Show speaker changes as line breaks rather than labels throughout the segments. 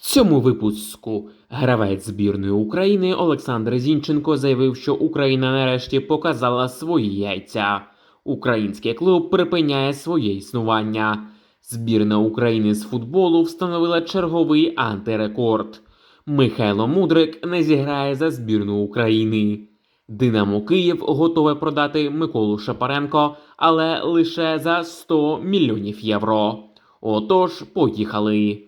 цьому випуску гравець збірної України Олександр Зінченко заявив, що Україна нарешті показала свої яйця. Український клуб припиняє своє існування. Збірна України з футболу встановила черговий антирекорд. Михайло Мудрик не зіграє за збірну України. Динамо Київ готове продати Миколу Шапаренко, але лише за 100 мільйонів євро. Отож, поїхали.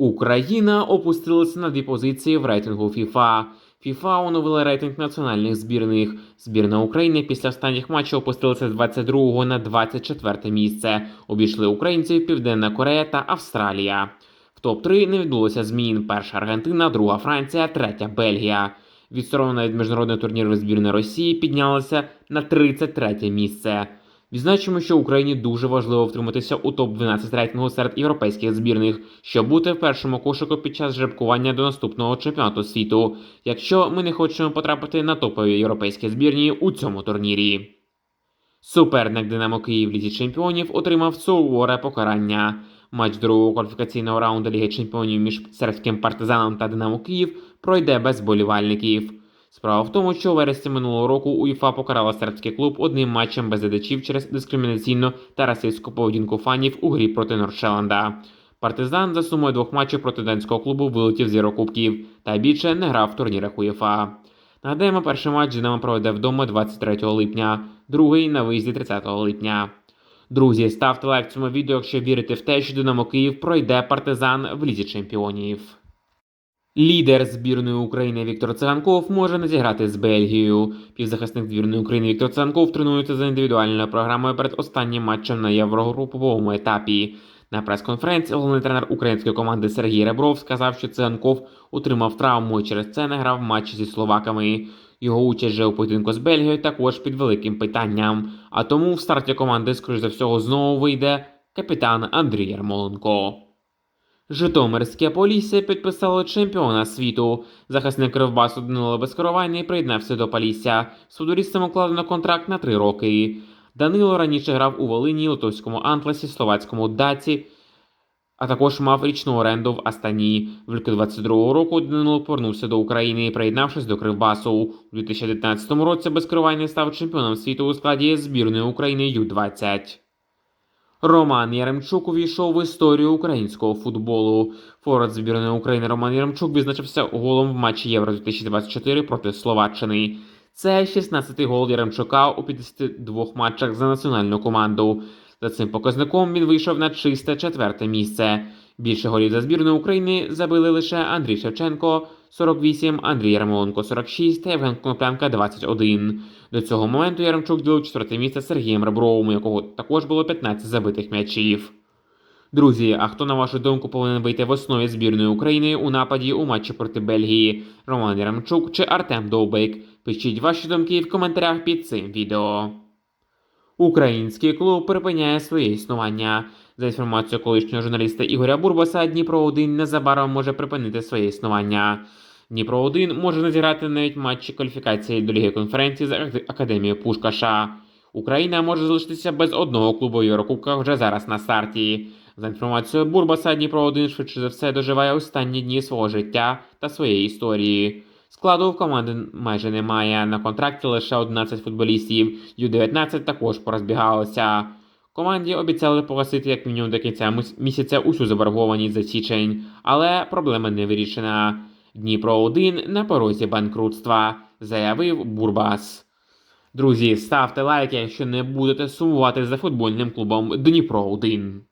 Україна опустилася на дві позиції в рейтингу FIFA. FIFA оновила рейтинг національних збірних. Збірна України після останніх матчів опустилася з 22 на 24 місце. Обійшли українців Південна Корея та Австралія. В топ-3 не відбулося змін: перша Аргентина, друга Франція, третя Бельгія. Відсторонена від міжнародного турніру збірна Росії піднялася на 33 місце. Відзначимо, що Україні дуже важливо втриматися у топ-12 рейтингу серед європейських збірних, щоб бути в першому кошику під час жеребкування до наступного чемпіонату світу, якщо ми не хочемо потрапити на топові європейські збірні у цьому турнірі. Суперник Динамо Київ Лізі Чемпіонів отримав суворе покарання. Матч другого кваліфікаційного раунду Ліги Чемпіонів між сербським партизаном та Динамо Київ пройде без болівальників. Справа в тому, що у вересні минулого року УЄФА покарала сербський клуб одним матчем без глядачів через дискримінаційну та расистську поведінку фанів у грі проти Норшеланда. Партизан за сумою двох матчів проти данського клубу вилетів з Єврокубків та більше не грав в турнірах УЄФА. Нагадаємо, перший матч Динамо проведе вдома 23 липня, другий на виїзді 30 липня. Друзі, ставте лайк цьому відео, якщо вірите в те, що Динамо Київ пройде партизан в лізі чемпіонів. Лідер збірної України Віктор Циганков може не зіграти з Бельгією. Півзахисник збірної України Віктор Циганков тренується за індивідуальною програмою перед останнім матчем на єврогруповому етапі. На прес-конференції головний тренер української команди Сергій Ребров сказав, що Циганков отримав травму і через це не грав в матчі зі словаками. Його участь же у поєдинку з Бельгією також під великим питанням. А тому в старті команди, скоріш за всього, знову вийде капітан Андрій Ярмоленко. Житомирське Полісся підписало чемпіона світу. Захисник Кривбасу Данило Безкоровайний приєднався до Полісся. З футболістом укладено контракт на три роки. Данило раніше грав у Волині, Литовському Антласі, Словацькому Даці, а також мав річну оренду в Астані. Влітку 22-го року Данило повернувся до України, приєднавшись до Кривбасу. У 2019 році Безкоровайний став чемпіоном світу у складі збірної України Ю-20. Роман Яремчук увійшов в історію українського футболу. Форвард збірної України Роман Яремчук відзначився голом в матчі Євро 2024 проти Словаччини. Це 16-й гол Яремчука у 52 матчах за національну команду. За цим показником він вийшов на чисте четверте місце. Більше голів за збірну України забили лише Андрій Шевченко 48, Андрій Ярмоленко 46 та Євген Коноплянка 21. До цього моменту Яремчук ділив четверте місце з Сергієм Ребровим, у якого також було 15 забитих м'ячів. Друзі, а хто на вашу думку повинен вийти в основі збірної України у нападі у матчі проти Бельгії? Роман Яремчук чи Артем Довбик? Пишіть ваші думки в коментарях під цим відео. Український клуб припиняє своє існування. За інформацією колишнього журналіста Ігоря Бурбаса, Дніпро 1 незабаром може припинити своє існування. Дніпро 1 може не зіграти навіть матчі кваліфікації до Ліги конференції з Академією Пушкаша. Україна може залишитися без одного клубу в Єврокубках вже зараз на старті. За інформацією Бурбаса, Дніпро 1 швидше за все доживає останні дні свого життя та своєї історії. Складу в команди майже немає. На контракті лише 11 футболістів. Ю-19 також порозбігалися. Команді обіцяли погасити як мінімум до кінця місяця усю заборгованість за січень, але проблема не вирішена. Дніпро 1 на порозі банкрутства, заявив Бурбас. Друзі, ставте лайки, якщо не будете сумувати за футбольним клубом Дніпро 1.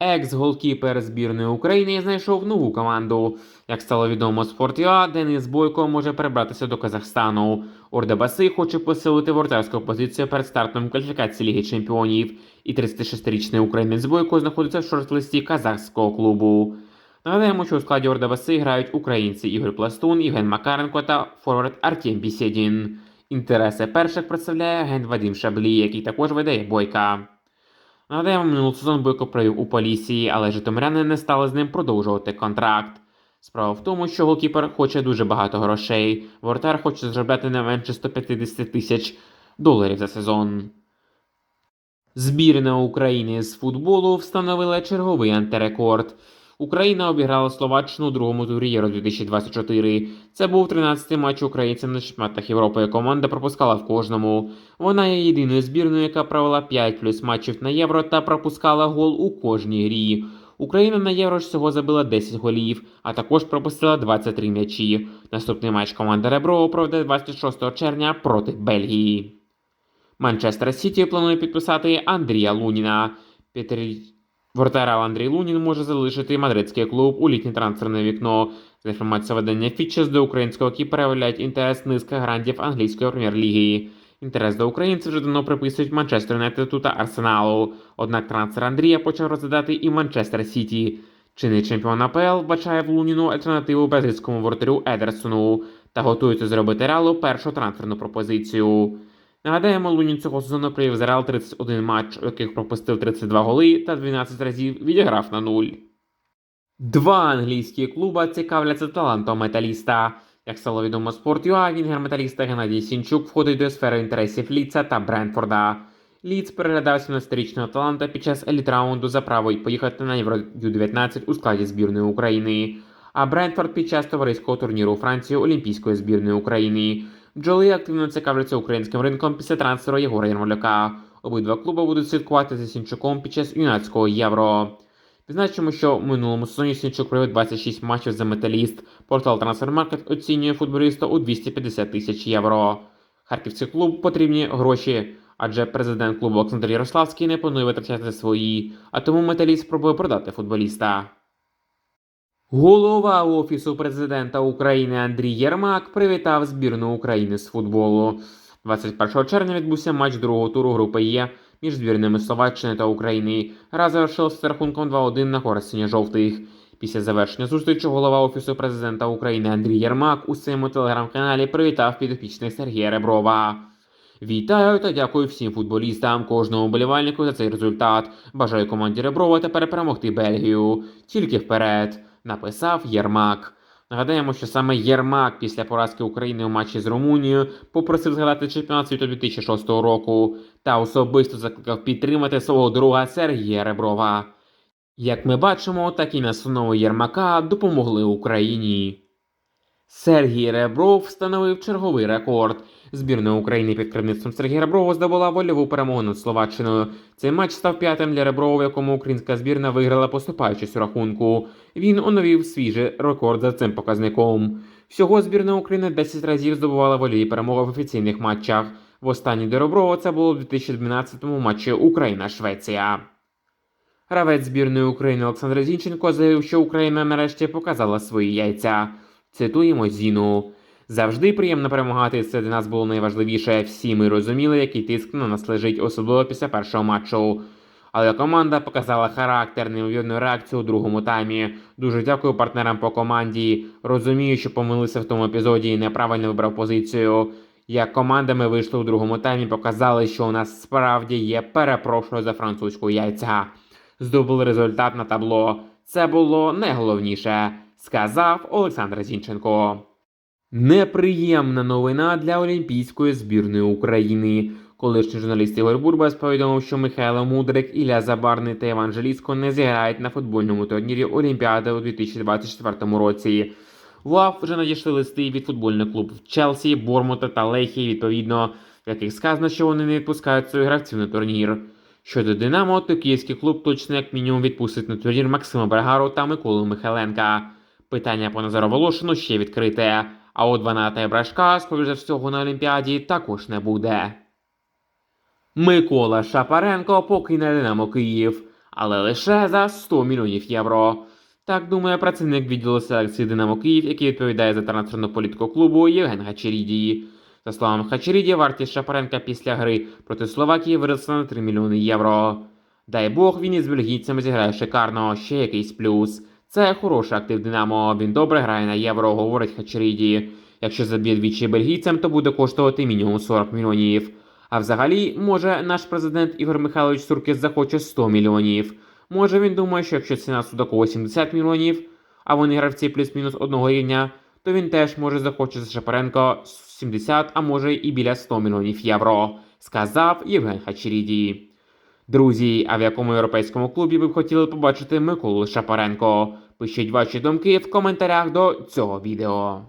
Екс-голкіпер збірної України знайшов нову команду. Як стало відомо Спортіа, Денис Бойко може перебратися до Казахстану. Ордебаси хоче посилити воротарську позицію перед стартом кваліфікації Ліги Чемпіонів. І 36-річний українець Бойко знаходиться в шорт-листі казахського клубу. Нагадаємо, що у складі Ордебаси грають українці Ігор Пластун, Євген Макаренко та форвард Артем Бісєдін. Інтереси перших представляє агент Вадим Шаблі, який також видає Бойка. Нагадаємо, минулий сезон Бойко провів у Полісії, але житомиряни не стали з ним продовжувати контракт. Справа в тому, що голкіпер хоче дуже багато грошей. Воротар хоче заробляти не менше 150 тисяч доларів за сезон. Збірна України з футболу встановила черговий антирекорд. Україна обіграла Словаччину у другому турі Євро 2024. Це був 13-й матч українцям на чемпіонатах Європи. Команда пропускала в кожному. Вона є єдиною збірною, яка провела 5 плюс матчів на євро та пропускала гол у кожній грі. Україна на євро ж всього забила 10 голів, а також пропустила 23 м'ячі. Наступний матч команда Ребро проведе 26 червня проти Бельгії. Манчестер Сіті планує підписати Андрія Луніна. Вратаря Андрій Лунін може залишити мадридський клуб у літнє трансферне вікно. За інформацією видання Фітчес до українського кіпера виявляють інтерес низка грандів англійської прем'єр-ліги. Інтерес до українців вже давно приписують Манчестер Юнайтеду та Арсеналу. Однак трансфер Андрія почав розглядати і Манчестер Сіті. Чинний чемпіон АПЛ бачає в Луніну альтернативу бразильському воротарю Едерсону та готується зробити Реалу першу трансферну пропозицію. Нагадаємо, Лунін цього сезону привів за Реал 31 матч, у яких пропустив 32 голи та 12 разів відіграв на нуль. Два англійські клуба цікавляться талантом металіста. Як стало відомо Sport.ua, вінгер металіста Геннадій Сінчук входить до сфери інтересів Ліца та Брентфорда. Ліц переглядав 17-річного таланта під час еліт-раунду за право поїхати на Євро Ю-19 у складі збірної України. А Брентфорд під час товариського турніру Франції Олімпійської збірної України. Бджоли активно цікавляться українським ринком після трансферу Єгора Ярмоляка. Обидва клуби будуть слідкувати за Сінчуком під час юнацького євро. Відзначимо, що в минулому сезоні Сінчук провів 26 матчів за металіст. Портал Transfermarkt оцінює футболіста у 250 тисяч євро. Харківський клуб потрібні гроші, адже президент клубу Олександр Ярославський не планує витрачати свої, а тому металіст спробує продати футболіста. Голова Офісу президента України Андрій Єрмак привітав збірну України з футболу. 21 червня відбувся матч другого туру групи Є між збірними Словаччини та України. Гра завершилася з рахунком 2-1 на користь синьо-жовтих. Після завершення зустрічі голова Офісу президента України Андрій Єрмак у своєму телеграм-каналі привітав підопічних Сергія Реброва. Вітаю та дякую всім футболістам, кожному болівальнику за цей результат. Бажаю команді Реброва тепер перемогти Бельгію. Тільки вперед, написав Єрмак. Нагадаємо, що саме Єрмак після поразки України у матчі з Румунією попросив згадати чемпіонат світу 2006 року та особисто закликав підтримати свого друга Сергія Реброва. Як ми бачимо, такі настанови Єрмака допомогли Україні. Сергій Ребров встановив черговий рекорд. Збірна України під керівництвом Сергія Реброва здобула вольову перемогу над Словаччиною. Цей матч став п'ятим для Реброва, в якому українська збірна виграла поступаючись у рахунку. Він оновив свіжий рекорд за цим показником. Всього збірна України 10 разів здобувала вольові перемоги в офіційних матчах. В останній до Реброва це було в 2012 матчі Україна-Швеція. Гравець збірної України Олександр Зінченко заявив, що Україна нарешті показала свої яйця. Цитуємо Зіну. Завжди приємно перемагати. Це для нас було найважливіше. Всі ми розуміли, який тиск на нас лежить, особливо після першого матчу. Але команда показала характер, неймовірну реакцію у другому таймі. Дуже дякую партнерам по команді. Розумію, що помилився в тому епізоді і неправильно вибрав позицію. Як команда ми вийшли у другому таймі, показали, що у нас справді є перепрошую за французьку яйця. Здобули результат на табло. Це було найголовніше, сказав Олександр Зінченко. Неприємна новина для Олімпійської збірної України. Колишній журналіст Ігор Бурбас повідомив, що Михайло Мудрик, Ілля Забарний та Іван Желізко не зіграють на футбольному турнірі Олімпіади у 2024 році. В УАФ вже надійшли листи від футбольних клубів Челсі, Бормута та Лехі, відповідно, в яких сказано, що вони не відпускають своїх гравців на турнір. Щодо Динамо, то київський клуб точно як мінімум відпустить на турнір Максима Бергару та Миколу Михайленка. Питання по Назару Волошину ще відкрите. А от Ваната Брашка, скоріш за всього, на Олімпіаді також не буде. Микола Шапаренко покине Динамо Київ, але лише за 100 мільйонів євро. Так думає працівник відділу селекції Динамо Київ, який відповідає за трансферну політику клубу Євген Хачеріді. За словами Хачеріді, вартість Шапаренка після гри проти Словакії виросла на 3 мільйони євро. Дай Бог, він із бельгійцями зіграє шикарно, ще якийсь плюс. Це хороший актив Динамо. Він добре грає на євро, говорить Хачеріді. Якщо заб'є двічі бельгійцям, то буде коштувати мінімум 40 мільйонів. А взагалі, може, наш президент Ігор Михайлович Суркіс захоче 100 мільйонів. Може він думає, що якщо ціна Судакова 70 мільйонів, а вони гравці плюс-мінус одного рівня, то він теж може захоче за Шапаренко 70, а може і біля 100 мільйонів євро, сказав Євген Хачеріді. Друзі, а в якому європейському клубі ви б хотіли побачити Миколу Шапаренко? Пишіть ваші думки в коментарях до цього відео.